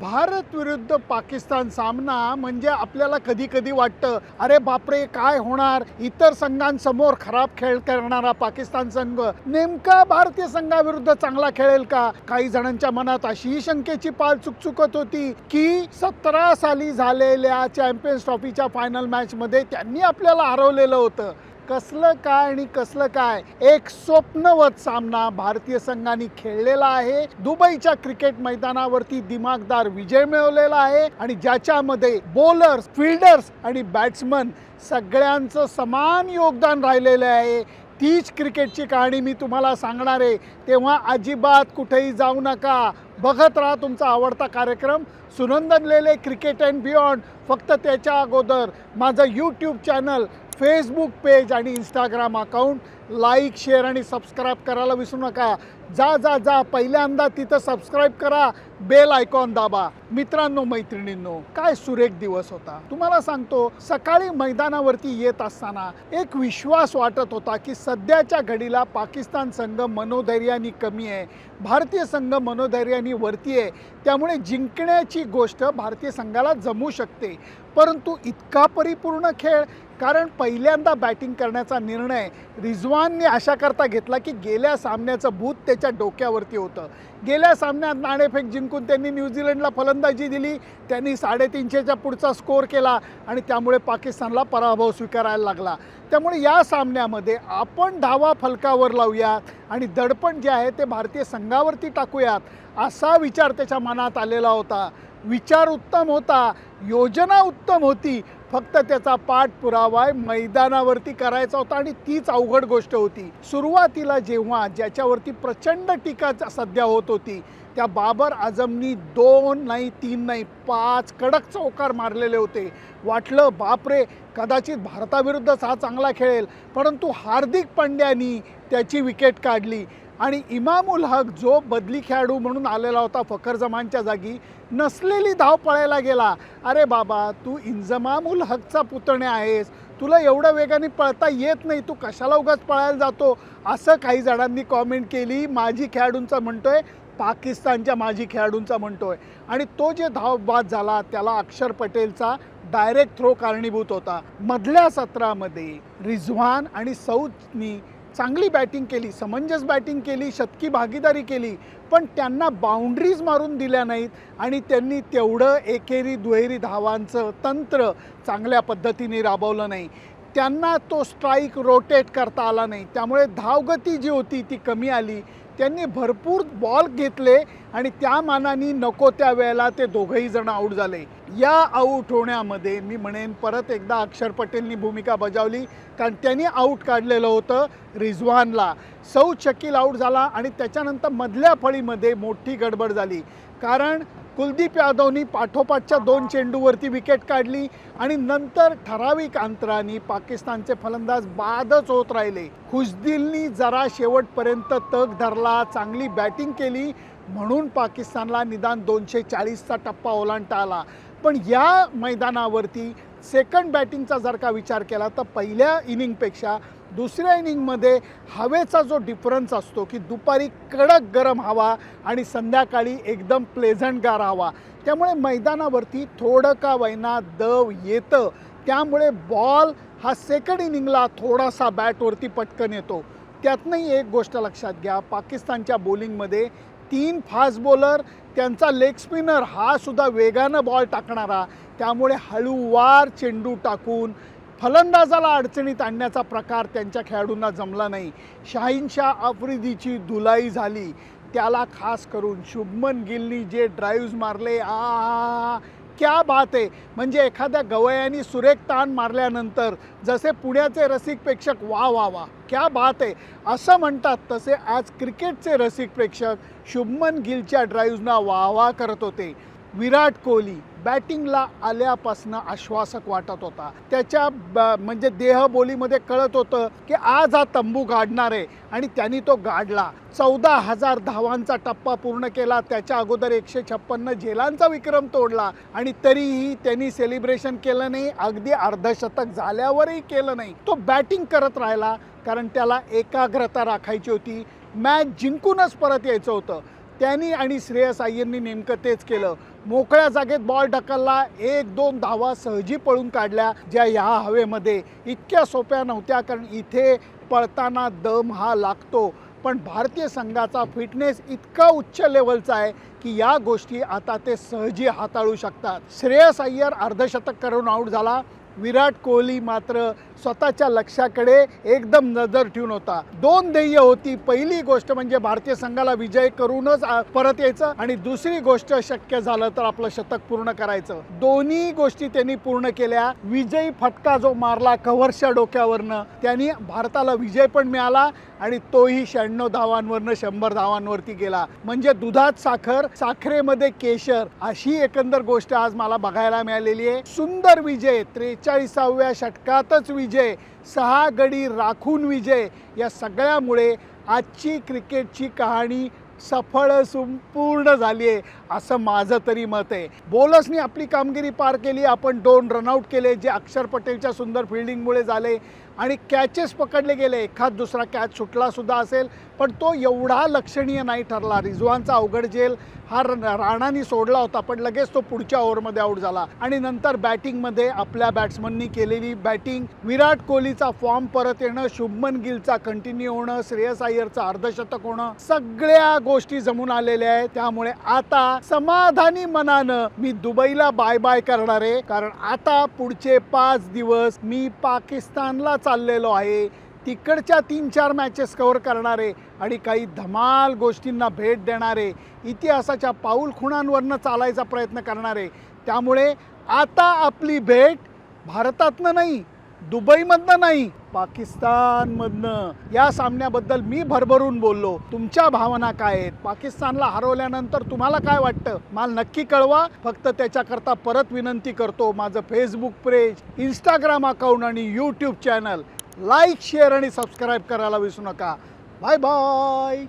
भारत विरुद्ध पाकिस्तान सामना म्हणजे आपल्याला कधी कधी वाटतं अरे बापरे काय होणार? इतर संघांसमोर खराब खेळ करणारा पाकिस्तान संघ नेमका भारतीय संघाविरुद्ध चांगला खेळेल का? काही जणांच्या मनात अशी शंकेची पाल चुकचुकत होती की सतरा साली झालेल्या चॅम्पियन्स ट्रॉफीच्या फायनल मॅच मध्ये त्यांनी आपल्याला हरवलेलं होतं. कसलं काय आणि कसलं काय एक स्वप्नवत सामना भारतीय संघाने खेळलेला आहे. दुबईच्या क्रिकेट मैदानावरती दिमागदार विजय मिळवलेला आहे आणि ज्याच्यामध्ये बॉलर्स फिल्डर्स आणि बॅट्समन सगळ्यांचं समान योगदान राहिलेलं आहे. तीच क्रिकेटची कहाणी मी तुम्हाला सांगणार आहे. तेव्हा अजिबात कुठेही जाऊ नका. बघत राहा तुमचा आवडता कार्यक्रम. Sunandan Lele cricket and beyond. फक्त त्याच्या अगोदर माझं यूट्यूब चॅनल फेसबुक पेज आणि इंस्टाग्राम अकाउंट लाईक शेअर आणि सबस्क्राईब करायला विसरू नका. जा जा जा. पहिल्यांदा तिथं सबस्क्राईब करा. बेल आयकॉन दाबा. मित्रांनो मैत्रिणींनो काय सुरेख दिवस होता. तुम्हाला सांगतो सकाळी मैदानावरती येत असताना एक विश्वास वाटत होता की सध्याच्या घडीला पाकिस्तान संघ मनोधैर्याने कमी आहे. भारतीय संघ मनोधैर्याने वरती आहे. त्यामुळे जिंकण्याची गोष्ट भारतीय संघाला जमू शकते. परंतु इतका परिपूर्ण खेळ कारण पहिल्यांदा बॅटिंग करण्याचा निर्णय रिझवानने अशा करता घेतला की गेल्या सामन्याचं भूत त्याच्या डोक्यावरती होतं. गेल्या सामन्यात नाणेफेक जिंकून त्यांनी न्यूझीलंडला फलंदाजी दिली. त्यांनी साडेतीनशेच्या पुढचा स्कोअर केला आणि त्यामुळे पाकिस्तानला पराभव स्वीकारायला लागला. त्यामुळे या सामन्यामध्ये आपण धावा फलकावर लावूयात आणि दडपण जे आहे ते भारतीय संघावरती टाकूयात असा विचार त्याच्या मनात आलेला होता. विचार उत्तम होता. योजना उत्तम होती. फक्त त्याचा पाठपुरावा मैदानावरती करायचा होता आणि तीच अवघड गोष्ट होती. सुरुवातीला जेव्हा ज्याच्यावरती प्रचंड टीका सध्या होत होती त्या बाबर आझमनी दोन नाही तीन नाही पाच कडक चौकार मारलेले होते. वाटलं बापरे कदाचित भारताविरुद्धच हा चांगला खेळेल. परंतु हार्दिक पांड्यानी त्याची विकेट काढली. आणि इमामुल हक जो बदली खेळाडू म्हणून आलेला होता फखर जमानच्या जागी नसलेली धाव पळायला गेला. अरे बाबा तू इंजमामुल हकचा पुतण्या आहेस. तुला एवढ्या वेगाने पळता येत नाही. तू कशाला उगाच पळायला जातो? असं काही जणांनी कॉमेंट केली. माजी खेळाडूंचा म्हणतोय पाकिस्तानच्या माजी खेळाडूंचा म्हणतोय. आणि तो जे धावबाद झाला त्याला अक्षर पटेलचा डायरेक्ट थ्रो कारणीभूत होता. मधल्या सत्रामध्ये रिझवान आणि सौदनी चांगली बॅटिंग केली समंजस बॅटिंग केली शतकी भागीदारी केली पण त्यांना बाउंड्रीज मारून दिल्या नाहीत आणि त्यांनी तेवढं एकेरी दुहेरी धावांचं तंत्र चांगल्या पद्धतीने राबवलं नाही. त्यांना तो स्ट्राईक रोटेट करता आला नाही. त्यामुळे धावगती जी होती ती कमी आली. त्यांनी भरपूर बॉल घेतले आणि त्या मानाने नको त्या वेळेला ते दोघंही जण आऊट झाले. या आऊट होण्यामध्ये मी म्हणेन परत एकदा अक्षर पटेलनी भूमिका बजावली कारण त्यांनी आऊट काढलेलं होतं रिझवानला. सौ शकील आऊट झाला आणि त्याच्यानंतर मधल्या फळीमध्ये मोठी गडबड झाली. कारण कुलदीप यादवनी पाठोपाठच्या दोन चेंडूवरती विकेट काढली आणि नंतर ठराविक अंतराने पाकिस्तानचे फलंदाज बादच होत राहिले. खुशदिलनी जरा शेवटपर्यंत तग धरला चांगली बॅटिंग केली म्हणून पाकिस्तानला निदान दोनशे चाळीसचा टप्पा ओलांडता आला. पण या मैदानावरती सेकंड बॅटिंगचा जर का विचार केला तर पहिल्या इनिंगपेक्षा दुसऱ्या इनिंगमध्ये हवेचा जो डिफरन्स असतो की दुपारी कडक गरम हवा आणि संध्याकाळी एकदम प्लेझंटगार हवा त्यामुळे मैदानावरती थोडं का वैना दव येतं. त्यामुळे बॉल हा सेकंड इनिंगला थोडासा बॅटवरती पटकन येतो. त्यातनंही एक गोष्ट लक्षात घ्या पाकिस्तानच्या बॉलिंगमध्ये तीन फास्ट बॉलर त्यांचा लेग स्पिनर हा सुद्धा वेगानं बॉल टाकणारा. त्यामुळे हळूवार चेंडू टाकून फलंदाजाला अडचणीत आणण्याचा प्रकार त्यांच्या खेळाडूंना जमला नाही. शाहीनशाह आफ्रिदीची धुलाई झाली. त्याला खास करून शुभमन गिलनी जे ड्राईव्ज मारले आ क्या बात आहे. म्हणजे एखाद्या गवयानी सुरेख ताण मारल्यानंतर जसे पुण्याचे रसिक प्रेक्षक वा वा वा क्या बात आहे. असं म्हणतात तसे आज क्रिकेटचे रसिक प्रेक्षक शुभमन गिलच्या ड्राईव्हना वा वा करत होते. विराट कोहली बॅटिंगला आल्यापासनं आश्वासक वाटत होता. त्याच्या ब- म्हणजे देहबोलीमध्ये कळत होतं की आज हा तंबू गाडणार आहे आणि त्यांनी तो गाडला. चौदा हजार धावांचा टप्पा पूर्ण केला. त्याच्या अगोदर एकशे छप्पन्न झेलांचा विक्रम तोडला आणि तरीही त्यांनी सेलिब्रेशन केलं नाही. अगदी अर्धशतक झाल्यावरही केलं नाही. तो बॅटिंग करत राहिला कारण त्याला एकाग्रता राखायची होती. मॅच जिंकूनच परत यायचं होतं. त्यांनी आणि श्रेयस अय्यरनी नेमकं तेच केलं. मोकळ्या जागेत बॉल ढकलला. एक दोन धावा सहजी पळून काढल्या ज्या ह्या हवेमध्ये इतक्या सोप्या नव्हत्या कारण इथे पळताना दम हा लागतो. पण भारतीय संघाचा फिटनेस इतका उच्च लेवलचा आहे की या गोष्टी आता ते सहजी हाताळू शकतात. श्रेयस अय्यर अर्धशतक करून आऊट झाला. विराट कोहली मात्र स्वतःच्या लक्षाकडे एकदम नजर ठेवून होता. दोन ध्येय होती. पहिली गोष्ट म्हणजे भारतीय संघाला विजय करूनच परत यायचं आणि दुसरी गोष्ट शक्य झालं तर आपलं शतक पूर्ण करायचं. दोन्ही गोष्टी त्यांनी पूर्ण केल्या. विजयी फटका जो मारला कव्हरच्या डोक्यावरनं त्यांनी भारताला विजय पण मिळाला आणि तोही शहाण्णव धावांवरनं शंभर धावांवरती गेला. म्हणजे दुधात साखर साखरेमध्ये केशर अशी एकंदर गोष्ट आज मला बघायला मिळालेली आहे. सुंदर विजय त्रेचाळीसाव्या षटकातच विजय सहा गडी राखून विजय या सगळ्यामुळे आजची क्रिकेटची कहाणी सफळ संपूर्ण झाली आहे असं माझं तरी मत आहे. बोलर्सनी आपली कामगिरी पार केली आपण दोन रनआउट केले जे अक्षर पटेलच्या सुंदर फिल्डिंगमुळे झाले आणि कॅचेस पकडले गेले. एखाद दुसरा कॅच सुटलासुद्धा असेल पण तो एवढा लक्षणीय नाही ठरला. रिझवानचा अवघड जेल हा र- राणानी सोडला होता पण लगेच तो पुढच्या ओव्हरमध्ये आऊट झाला. आणि नंतर बॅटिंगमध्ये आपल्या बॅट्समननी केलेली बॅटिंग विराट कोहलीचा फॉर्म परत येणं शुभमन गिलचा कंटिन्यू होणं श्रेयस अय्यरचं अर्धशतक होणं सगळ्या गोष्टी जमून आलेल्या आहेत. त्यामुळे आता समाधानी मनानं मी दुबईला बाय बाय करणार आहे. कारण आता पुढचे पाच दिवस मी पाकिस्तानला चाललेलो आहे. तिकडच्या तीन चार मॅचेस कव्हर करणारे आणि काही धमाल गोष्टींना भेट देणारे इतिहासाच्या पाऊल खुणांवरनं चालायचा प्रयत्न करणारे त्यामुळे आता आपली भेट भारतातनं नाही दुबईमधनं नाही पाकिस्तानमधनं. या सामन्याबद्दल मी भरभरून बोललो. तुमच्या भावना काय आहेत? पाकिस्तानला हरवल्यानंतर तुम्हाला काय वाटतं? मला नक्की कळवा. फक्त त्याच्याकरता परत विनंती करतो माझं फेसबुक पेज इंस्टाग्राम अकाउंट आणि यूट्यूब चॅनल लाईक शेअर आणि सबस्क्राईब करायला विसरू नका. Bye bye